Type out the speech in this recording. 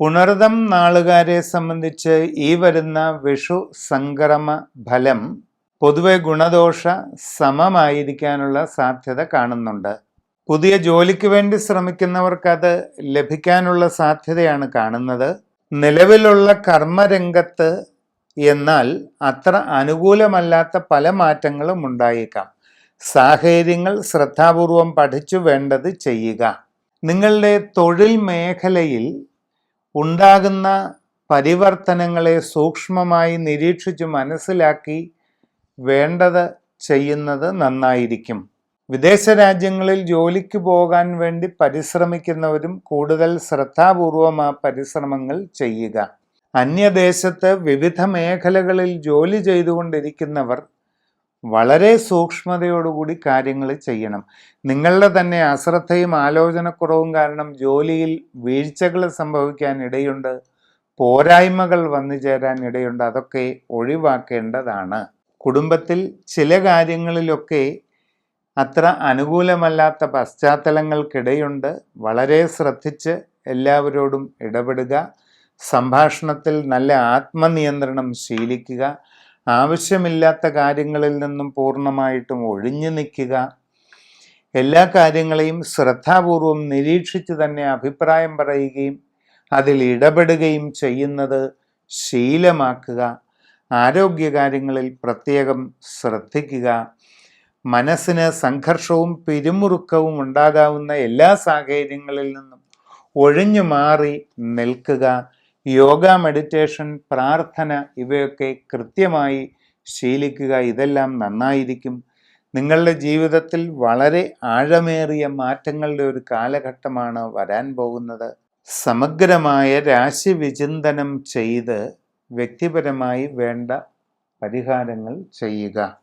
പുണർദം നാളുകാരെ സംബന്ധിച്ച് ഈ വരുന്ന വിഷു സംക്രമ ഫലം പൊതുവെ ഗുണദോഷ സമമായിരിക്കാനുള്ള സാധ്യത കാണുന്നുണ്ട്. പുതിയ ജോലിക്ക് വേണ്ടി ശ്രമിക്കുന്നവർക്ക് അത് ലഭിക്കാനുള്ള സാധ്യതയാണ് കാണുന്നത്. നിലവിലുള്ള കർമ്മരംഗത്ത് എന്നാൽ അത്ര അനുകൂലമല്ലാത്ത പല മാറ്റങ്ങളും ഉണ്ടായേക്കാം. സാഹചര്യങ്ങൾ ശ്രദ്ധാപൂർവം പഠിച്ചു വേണ്ടത് ചെയ്യുക. നിങ്ങളുടെ തൊഴിൽ മേഖലയിൽ ഉണ്ടാകുന്ന പരിവർത്തനങ്ങളെ സൂക്ഷ്മമായി നിരീക്ഷിച്ച് മനസ്സിലാക്കി വേണ്ടത് ചെയ്യുന്നത് നന്നായിരിക്കും. വിദേശ രാജ്യങ്ങളിൽ ജോലിക്ക് പോകാൻ വേണ്ടി പരിശ്രമിക്കുന്നവരും കൂടുതൽ ശ്രദ്ധാപൂർവം ആ പരിശ്രമങ്ങൾ ചെയ്യുക. അന്യദേശത്ത് വിവിധ മേഖലകളിൽ ജോലി ചെയ്തുകൊണ്ടിരിക്കുന്നവർ വളരെ സൂക്ഷ്മതയോടുകൂടി കാര്യങ്ങൾ ചെയ്യണം. നിങ്ങളുടെ തന്നെ അശ്രദ്ധയും ആലോചനക്കുറവും കാരണം ജോലിയിൽ വീഴ്ചകൾ സംഭവിക്കാൻ ഇടയുണ്ട്. പോരായ്മകൾ വന്നു ചേരാൻ ഇടയുണ്ട്. അതൊക്കെ ഒഴിവാക്കേണ്ടതാണ്. കുടുംബത്തിൽ ചില കാര്യങ്ങളിലൊക്കെ അത്ര അനുകൂലമല്ലാത്ത പശ്ചാത്തലങ്ങൾക്കിടയുണ്ട്. വളരെ ശ്രദ്ധിച്ച് എല്ലാവരോടും ഇടപെടുക. സംഭാഷണത്തിൽ നല്ല ആത്മനിയന്ത്രണം ശീലിക്കുക. ആവശ്യമില്ലാത്ത കാര്യങ്ങളിൽ നിന്നും പൂർണമായിട്ടും ഒഴിഞ്ഞു നിൽക്കുക. എല്ലാ കാര്യങ്ങളെയും ശ്രദ്ധാപൂർവം നിരീക്ഷിച്ച് തന്നെ അഭിപ്രായം പറയുകയും അതിൽ ഇടപെടുകയും ചെയ്യുന്നത് ശീലമാക്കുക. ആരോഗ്യകാര്യങ്ങളിൽ പ്രത്യേകം ശ്രദ്ധിക്കുക. മനസ്സിന് സംഘർഷവും പിരിമുറുക്കവും ഉണ്ടാകാവുന്ന എല്ലാ സാഹചര്യങ്ങളിൽ നിന്നും ഒഴിഞ്ഞു മാറി നിൽക്കുക. യോഗ മെഡിറ്റേഷൻ പ്രാർത്ഥന ഇവയൊക്കെ കൃത്യമായി ശീലിക്കുക ഇതെല്ലാം നന്നായിരിക്കും. നിങ്ങളുടെ ജീവിതത്തിൽ വളരെ ആഴമേറിയ മാറ്റങ്ങളുടെ ഒരു കാലഘട്ടമാണ് വരാൻ പോകുന്നത്. സമഗ്രമായ രാശി വിചിന്തനം ചെയ്ത് വ്യക്തിപരമായി വേണ്ട പരിഹാരങ്ങൾ ചെയ്യുക.